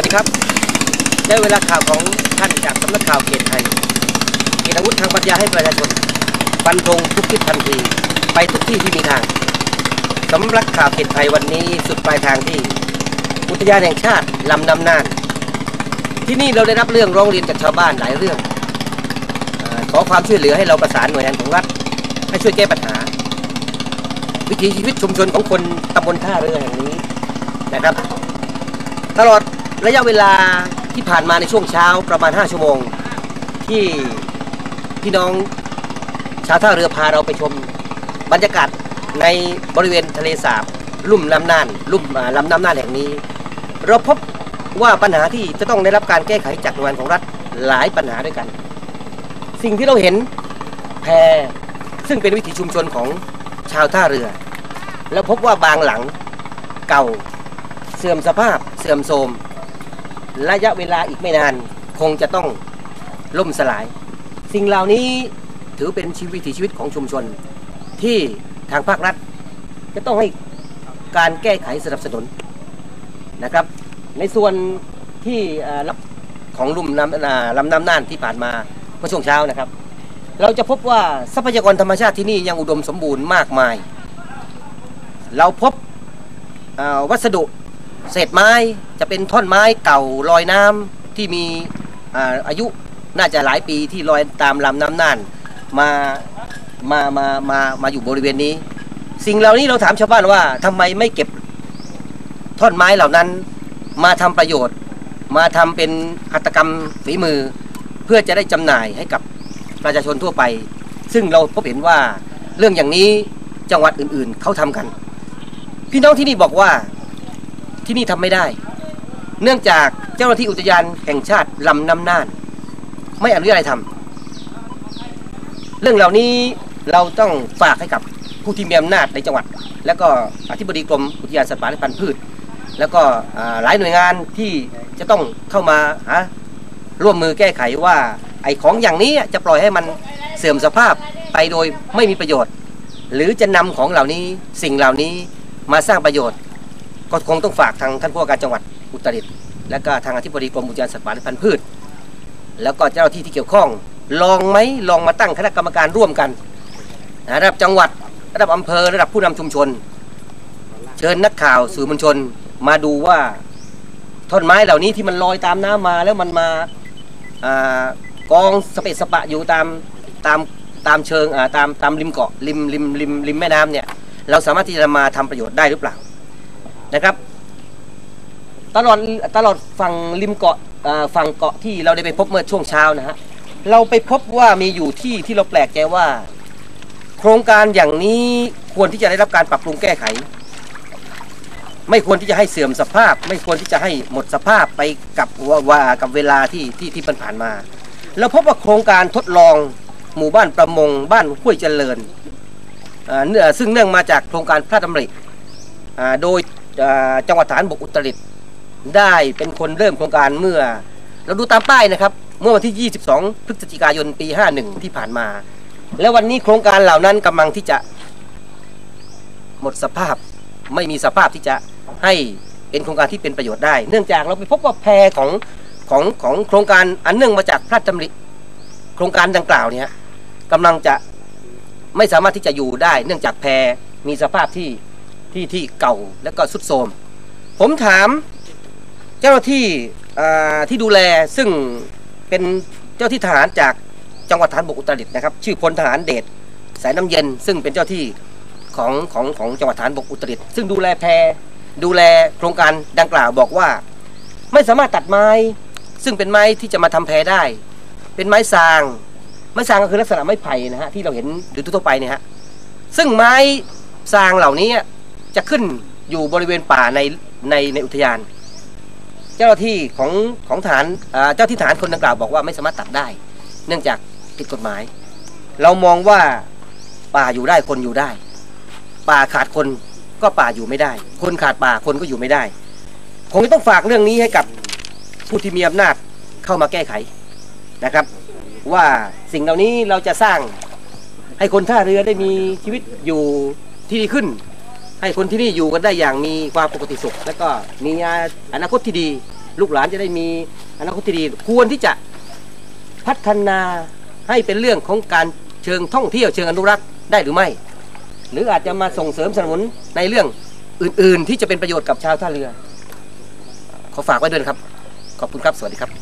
วัสดีครับ ได้เวลาข่าวของท่านจากสำนักข่าวเขตไทยเขตอาวุธทางปัญญาให้ประชาชนฟันธงทุกทิศทันทีไปทุกที่ที่มีทางสำนักข่าวเขตไทยวันนี้สุดปลายทางที่อุทยานแห่งชาติลำน้ำน่าน ที่นี่เราได้รับเรื่องร้องเรียนจากชาวบ้านหลายเรื่องอขอความช่วยเหลือให้เราประสานหน่วยงานของรัฐให้ช่วยแก้ปัญหา วิถีชีวิตชุมชนของคนตำบลท่าเรือแห่งนี้นะครับ ตลอด ระยะเวลาที่ผ่านมาในช่วงเช้าประมาณ 5 ชั่วโมง ที่พี่น้องชาวท่าเรือพาเราไปชมบรรยากาศในบริเวณทะเลสาบ ลุ่มน้ำน่าน ลุ่มลำน้ำน่านแห่งนี้ เราพบว่าปัญหาที่จะต้องได้รับการแก้ไขจากหน่วยงานของรัฐหลายปัญหาด้วยกัน สิ่งที่เราเห็นแพซึ่งเป็นวิถีชุมชนของชาวท่าเรือ แล้วพบว่าบางหลังเก่า เสื่อมสภาพเสื่อมโทรม ระยะเวลาอีกไม่นานคงจะต้องล่มสลาย สิ่งเหล่านี้ถือเป็นชีวิตชีวิตของชุมชน ที่ทางภาครัฐ จะต้องให้การแก้ไขสนับสนุนนะครับ ในส่วนที่รับของลุ่มน้ำอ่าลำน้ำน่านที่ผ่านมาเมื่อช่วงเช้านะครับ เราจะพบว่าทรัพยากรธรรมชาติที่นี่ยังอุดมสมบูรณ์มากมาย เราพบวัสดุ เศษไม้จะเป็นท่อนไม้เก่าลอยน้ำที่มีอาอายุน่าจะหลายปีที่ลอยตามลำน้ำน่านมามามามามาอยู่บริเวณนี้ สิ่งเหล่านี้เราถามชาวบ้านว่าทำไมไม่เก็บท่อนไม้เหล่านั้นมาทำประโยชน์ มาทำเป็นหัตถกรรมฝีมือ เพื่อจะได้จำหน่ายให้กับประชาชนทั่วไป ซึ่งเราพบเห็นว่าเรื่องอย่างนี้จังหวัดอื่นๆเขาทำกัน พี่น้องที่นี่บอกว่า ที่นี่ทำไม่ได้ เนื่องจากเจ้าหน้าที่อุทยานแห่งชาติลำน้ำน่าน ไม่อนุญาตให้ทำเรื่องเหล่านี้เราต้องฝากให้กับผู้ที่มีอำนาจในจังหวัด แล้วก็อธิบดีกรมอุทยานสัตว์ป่าและพันธุ์พืช แล้วก็หลายหน่วยงานที่จะต้องเข้ามาหาร่วมมือแก้ไขว่าไอ้ของอย่างนี้จะปล่อยให้มันเสื่อมสภาพไปโดยไม่มีประโยชน์ หรือจะนำของเหล่านี้สิ่งเหล่านี้มาสร้างประโยชน์ ก็คงต้องฝากทางท่านผู้ว่าการจังหวัดอุตรดิตถ์และก็ทางอธิบดีกรมอุทยานสัตว์ป่าและพันธุ์พืช แล้วก็เจ้าหน้าที่ที่เกี่ยวข้อง ลองไหมลองมาตั้งคณะกรรมการร่วมกันระดับจังหวัดระดับอำเภอระดับผู้นำชุมชน เชิญนักข่าวสื่อมวลชนมาดูว่าท่อนไม้เหล่านี้ที่มันลอยตามน้ำมาแล้วมันมาอากองสเปะสปะอยู่ตามตามตามเชิงอ่าตามตามริมเกาะริมริมริมริมแม่น้ำเนี่ยเราสามารถที่จะมาทำประโยชน์ได้หรือเปล่า นะครับ ตลอดตลอดฝั่งริมเกาะฝั่งเกาะที่เราได้ไปพบเมื่อช่วงเช้านะฮะเราไปพบว่ามีอยู่ที่ที่เราแปลกใจว่า โครงการอย่างนี้ควรที่จะได้รับการปรับปรุงแก้ไข ไม่ควรที่จะให้เสื่อมสภาพ ไม่ควรที่จะให้หมดสภาพไปกับว่าวากับเวลาที่ที่ที่ผ่านมาเราพบว่าโครงการทดลองหมู่บ้านประมงบ้านห้วยเจริญเนื่อซึ่งเนื่องมาจากโครงการพระดำริโดย จังหวัดฐานบกอุตรดิตถ์ได้เป็นคนเริ่มโครงการเมื่อ เราดูตามป้ายนะครับ เมื่อวันที่ 22 พฤศจิกายนปี 51 ที่ผ่านมา และวันนี้โครงการเหล่านั้นกำลังที่จะหมดสภาพไม่มีสภาพที่จะให้เป็นโครงการที่เป็นประโยชน์ได้ เนื่องจากเราไปพบว่าแพรของของของโครงการอันเนื่องมาจากพระราชดำริโครงการดังกล่าวเนี่ยกำลังจะไม่สามารถที่จะอยู่ได้ เนื่องจากแพรมีสภาพที่ ที่ที่เก่าและก็สุดโทรมผมถามเจ้าหน้าที่ที่ดูแลซึ่งเป็นเจ้าที่ทหารจากจังหวัดฐานบกอุตรดิตถ์นะครับ ชื่อพลทหารเดชสายน้ำเย็น ซึ่งเป็นเจ้าที่ของของของจังหวัดฐานบกอุตรดิตถ์ซึ่งดูแลแพรดูแลโครงการดังกล่าวบอกว่า ไม่สามารถตัดไม้ ซึ่งเป็นไม้ที่จะมาทำแพรได้ เป็นไม้ซางไม้ซางก็คือลักษณะไม้ไผ่นะฮะที่เราเห็นหรือทั่วไปเนี่ยฮะซึ่งไม้ซางเหล่านี้ จะขึ้นอยู่บริเวณป่าในในในอุทยาน เจ้าหน้าที่ของของฐานเจ้าที่ฐานคนดังกล่าวบอกว่าไม่สามารถตัดได้ เนื่องจากผิดกฎหมาย เรามองว่าป่าอยู่ได้คนอยู่ได้ ป่าขาดคนก็ป่าอยู่ไม่ได้ คนขาดป่าคนก็อยู่ไม่ได้คงจะต้องฝากเรื่องนี้ให้กับผู้ที่มีอำนาจเข้ามาแก้ไขนะครับ ว่าสิ่งเหล่านี้เราจะสร้างให้คนท่าเรือได้มีชีวิตอยู่ที่ดีขึ้น ให้คนที่นี่อยู่กันได้อย่างมีความปกติสุข และก็มีอนาคตที่ดี ลูกหลานจะได้มีอนาคตที่ดี ควรที่จะพัฒนาให้เป็นเรื่องของการเชิงท่องเที่ยวเชิงอนุรักษ์ได้หรือไม่ หรืออาจจะมาส่งเสริมสนับสนุนในเรื่องอื่น ๆ ที่จะเป็นประโยชน์กับชาวท่าเรือ ขอฝากไว้ด้วยนครับ ขอบคุณครับ สวัสดีครับ